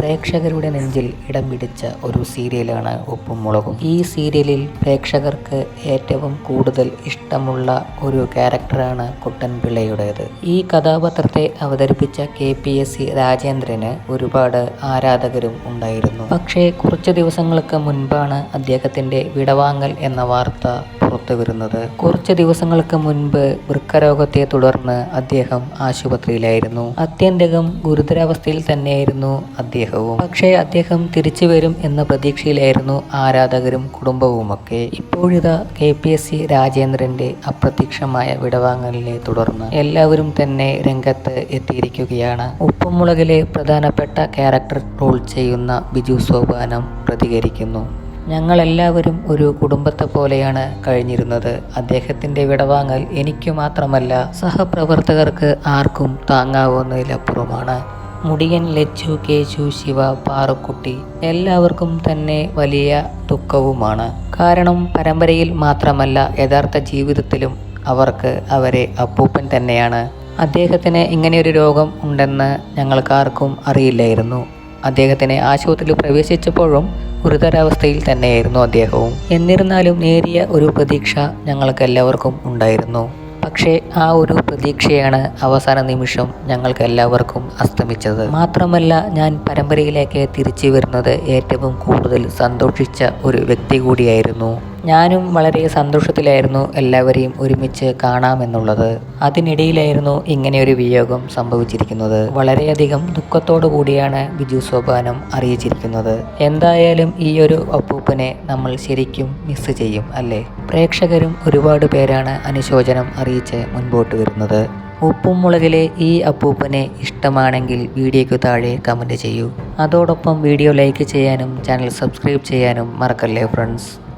പ്രേക്ഷകരുടെ നെഞ്ചിൽ ഇടം പിടിച്ച ഒരു സീരിയലാണ് ഉപ്പും മുളകും ഈ സീരിയലിൽ പ്രേക്ഷകർക്ക് ഏറ്റവും കൂടുതൽ ഇഷ്ടമുള്ള ഒരു ക്യാരക്ടറാണ് കുട്ടൻപിള്ളയുടേത് ഈ കഥാപാത്രത്തെ അവതരിപ്പിച്ച കെ പി എസ് സി രാജേന്ദ്രന് ഒരുപാട് ആരാധകരും ഉണ്ടായിരുന്നു. പക്ഷേ കുറച്ച് ദിവസങ്ങൾക്ക് മുൻപാണ് അദ്ദേഹത്തിന്റെ വിടവാങ്ങൽ എന്ന വാർത്ത പുറത്തു വരുന്നത്? കുറച്ച് ദിവസങ്ങൾക്ക് മുൻപ് വൃക്കരോഗത്തെ തുടർന്ന് അദ്ദേഹം ആശുപത്രിയിലായിരുന്നു. അത്യന്തകം ഗുരുതരാവസ്ഥയിൽ തന്നെയായിരുന്നു അദ്ദേഹവും. പക്ഷേ അദ്ദേഹം തിരിച്ചു വരും എന്ന പ്രതീക്ഷയിലായിരുന്നു ആരാധകരും കുടുംബവുമൊക്കെ. ഇപ്പോഴിതാ കെ പി എസ് സി രാജേന്ദ്രന്റെ അപ്രത്യക്ഷമായ വിടവാങ്ങലിനെ തുടർന്ന് എല്ലാവരും തന്നെ രംഗത്ത് എത്തിയിരിക്കുകയാണ്. ഉപ്പുമുളകിലെ പ്രധാനപ്പെട്ട ക്യാരക്ടർ റോൾ ചെയ്യുന്ന ബിജു സോപാനം പ്രതികരിക്കുന്നു. ഞങ്ങളെല്ലാവരും ഒരു കുടുംബത്തെ പോലെയാണ് കഴിഞ്ഞിരുന്നത്. അദ്ദേഹത്തിന്റെ വിടവാങ്ങൽ എനിക്ക് മാത്രമല്ല സഹപ്രവർത്തകർക്ക് ആർക്കും താങ്ങാവുന്നതിലപ്പുറമാണ്. മുടിയൻ ലച്ചു കേശു ശിവ പാറുക്കുട്ടി എല്ലാവർക്കും തന്നെ വലിയ ദുഃഖവുമാണ്. കാരണം പരമ്പരയിൽ മാത്രമല്ല യഥാർത്ഥ ജീവിതത്തിലും അവർക്ക് അവരെ അപ്പൂപ്പൻ തന്നെയാണ്. അദ്ദേഹത്തിന് ഇങ്ങനെയൊരു രോഗം ഉണ്ടെന്ന് ഞങ്ങൾക്കാർക്കും അറിയില്ലായിരുന്നു. അദ്ദേഹത്തിനെ ആശുപത്രിയിൽ പ്രവേശിച്ചപ്പോഴും ഗുരുതരാവസ്ഥയിൽ തന്നെയായിരുന്നു അദ്ദേഹവും. എന്നിരുന്നാലും നേരിയ ഒരു പ്രതീക്ഷ ഞങ്ങൾക്ക് എല്ലാവർക്കും ഉണ്ടായിരുന്നു. പക്ഷേ ആ ഒരു പ്രതീക്ഷയാണ് അവസാന നിമിഷം ഞങ്ങൾക്ക് എല്ലാവർക്കും അസ്തമിച്ചത്. മാത്രമല്ല ഞാൻ പരമ്പരയിലേക്ക് തിരിച്ചു വരുന്നത് ഏറ്റവും കൂടുതൽ സന്തോഷിച്ച ഒരു വ്യക്തി കൂടിയായിരുന്നു. ഞാനും വളരെ സന്തോഷത്തിലായിരുന്നു എല്ലാവരെയും ഒരുമിച്ച് കാണാമെന്നുള്ളത്. അതിനിടയിലായിരുന്നു ഇങ്ങനെ ഒരു വിയോഗം സംഭവിച്ചിരിക്കുന്നത്. വളരെയധികം ദുഃഖത്തോടു കൂടിയാണ് ബിജു സോപാനം അറിയിച്ചിരിക്കുന്നത്. എന്തായാലും ഈ ഒരു അപ്പൂപ്പനെ നമ്മൾ ശരിക്കും മിസ് ചെയ്യും അല്ലേ? പ്രേക്ഷകരും ഒരുപാട് പേരാണ് അനുശോചനം അറിയിച്ച് മുൻപോട്ട് വരുന്നത്. ഉപ്പും മുളകിലെ ഈ അപ്പൂപ്പനെ ഇഷ്ടമാണെങ്കിൽ വീഡിയോയ്ക്ക് താഴെ കമന്റ് ചെയ്യൂ. അതോടൊപ്പം വീഡിയോ ലൈക്ക് ചെയ്യാനും ചാനൽ സബ്സ്ക്രൈബ് ചെയ്യാനും മറക്കല്ലേ ഫ്രണ്ട്സ്